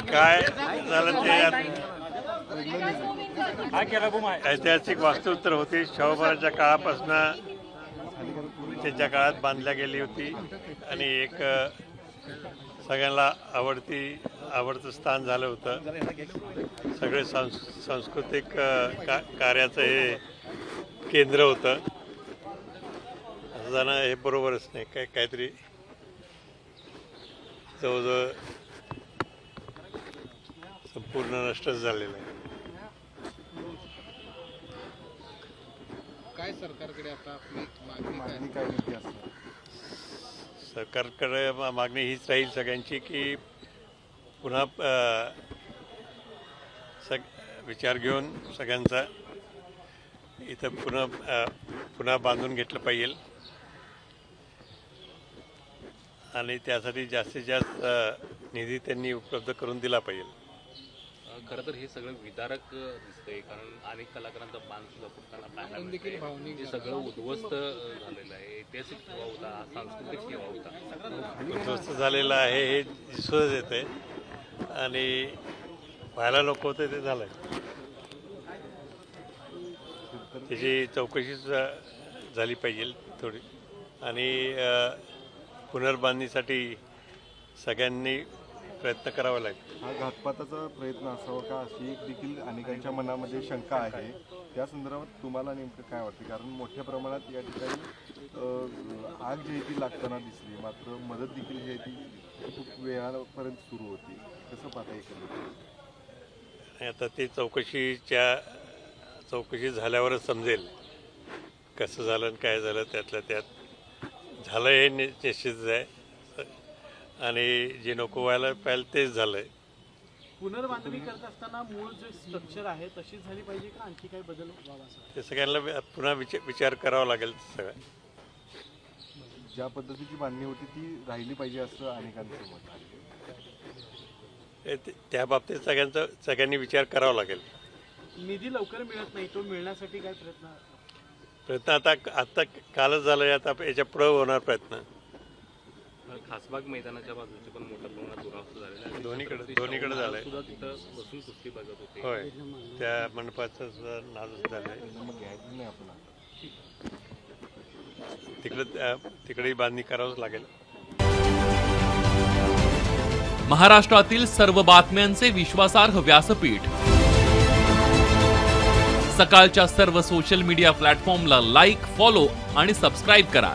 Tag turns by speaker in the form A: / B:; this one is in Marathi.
A: काय? झालं ते ऐतिहासिक वास्तुत्तर होती. शाहूबाराच्या काळापासून त्यांच्या काळात बांधल्या गेली होती. आणि एक सगळ्यांना आवडती आवडतं स्थान झालं होतं. सगळे सांस सांस्कृतिक का कार्याचं हे केंद्र होतं. असं जाणं हे बरोबरच नाही. काय काहीतरी जवळजवळ संपूर्ण नष्टच झालेलं आहे.
B: काय सरकारकडे आता आपली मागणी काय?
C: मागणी काय नेमकी असणार
A: सरकारकडे मा- मागणी हीच राहील सगळ्यांची की पुन्हा अ, सग विचार घेऊन सगळ्यांचा इथं पुन्हा अ, पुन्हा बांधून घेतलं पाहिजे. आणि त्यासाठी जास्तीत जास्त अ, निधी त्यांनी उपलब्ध करून दिला पाहिजे.
D: खरं तर हे सगळं विदारक दिसतंय. कारण अनेक कलाकारांचा मान सुद्धा फुटताना पाहायला जे सगळं उद्ध्वस्त झालेलं आहे. ऐतिहासिक ठेवा होता सांस्कृतिक ठेवा होता.
A: उद्ध्वस्त झालेलं आहे हे दिसूनच येत आहे आणि व्हायला नको होतं ते झालं त्याची चौकशी सुद्धा झाली पाहिजे थोडी. आणि पुनर्बांधणीसाठी सगळ्यांनी प्रयत्न करावा लागेल.
C: हा घातपाताचा प्रयत्न असावा का अशी एक देखील अनेकांच्या मनामध्ये शंका आहे. त्या संदर्भात तुम्हाला नेमकं काय वाटतं? कारण मोठ्या प्रमाणात या ठिकाणी अ, आग जी आहे ती लागताना दिसली. मात्र मदत देखील जी आहे ती खूप वेळापर्यंत सुरू होती. कसं पाहता एकंदरीत
A: आणि आता ते चौकशीच्या चौकशी झाल्यावरच समजेल. कसं झालं आणि काय झालं त्यातल्या त्यात. झालं हे नि- निश्चितच आहे. आणि जे नको व्हायला पाहिजे तेच झालं आहे
E: पुनर्बांधणी करत असताना मूळ जे स्ट्रक्चर आहे तशीच झाली पाहिजे का? आणखी काही बदल व्हावा
A: ते सगळ्यांना पुन्हा विचार विचार करावा लागेल सगळं.
C: ज्या पद्धतीची बांधणी होती ती राहिली पाहिजे असं अनेकांचं मत आहे.
A: हे ते- त्या बाबतीत सगळ्यांचा सगळ्यांनी विचार करावा लागेल.
E: निधी लवकर मिळत नाही तो मिळण्यासाठी काय प्रयत्न?
A: प्रयत्न आता आता कालच झालं आता याच्या पुढं होणार प्रयत्न.
D: खासबाग मैदानाच्या बाजूचे पण मोठ्या प्रमाणात दुरावस्था झालेला आहे.
A: दोन्हीकडे- दोन्हीकडे झालंय.
D: सुद्धा तिथं बसून कुस्ती बघत होते.
A: होय. त्या मंडपाचं सुद्धा नाजूक झालं आहे
C: त्यांना मग घ्यायचं नाही आपण आता.
A: तिकडं तिकडेही बांधणी करावंच लागेल.
F: महाराष्ट्रातील सर्व बातम्यांचे विश्वासार्ह व्यासपीठ. सकाळच्या सर्व सोशल मीडिया प्लॅटफॉर्मला लाईक फॉलो आणि सबस्क्राईब करा.